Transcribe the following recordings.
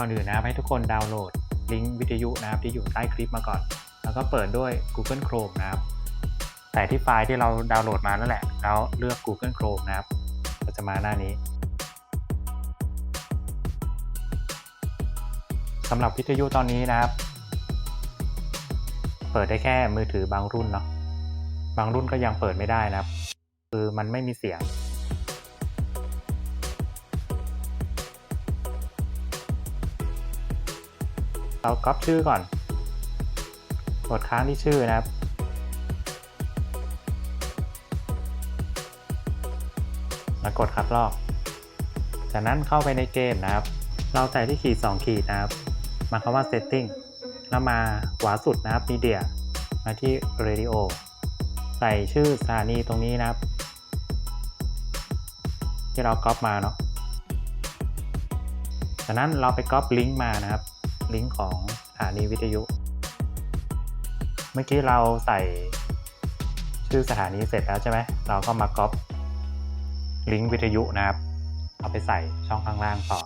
ก่อนอื่นนะครับให้ทุกคนดาวน์โหลดลิงก์วิทยุนะครับที่อยู่ใต้คลิปมาก่อน แล้วก็เปิดด้วย Google Chrome นะครับแต่ที่ไฟล์ที่เราดาวน์โหลดมานั่นแหละแล้วเลือก Google Chrome นะครับก็จะมาหน้านี้สำหรับวิทยุตอนนี้นะครับ เปิดได้แค่มือถือบางรุ่นเนาะบางรุ่นก็ยังเปิดไม่ได้นะครับ คือมันไม่มีเสียง เราก๊อปชื่อก่อน กดค้างที่ชื่อนะครับ แล้วกดคัดลอก จากนั้นเข้าไปในเกมนะครับ เราใส่ที่ขีด 2 ขีดนะครับ มาคำว่า setting แล้วมาขวาสุดนะครับ media มาที่ radio ใส่ชื่อสถานีตรงนี้นะครับ ที่เราก๊อปมาเนาะจากนั้นเราไปก๊อปลิงก์มานะครับ ลิงก์ของสถานีวิทยุ เมื่อกี้เราใส่ชื่อสถานีเสร็จแล้วใช่ไหม เราก็มาก๊อปลิงก์วิทยุนะครับ เอาไปใส่ช่องข้างล่างต่อ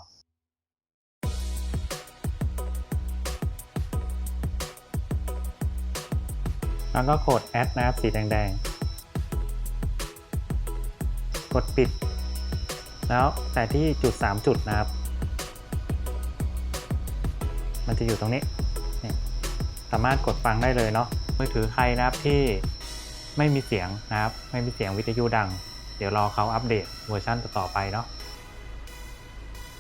แล้วก็กด add นะครับสีแดงๆ กดปิด แล้วแต่ที่จุด 3 จุดนะครับ มันจะอยู่ตรงนี้นี่สามารถกดฟังได้เลยเนาะมือถือใครนะครับที่ไม่มีเสียงนะครับ ไม่มีเสียงวิทยุดัง เดี๋ยวรอเขาอัปเดตเวอร์ชันต่อไปเนาะ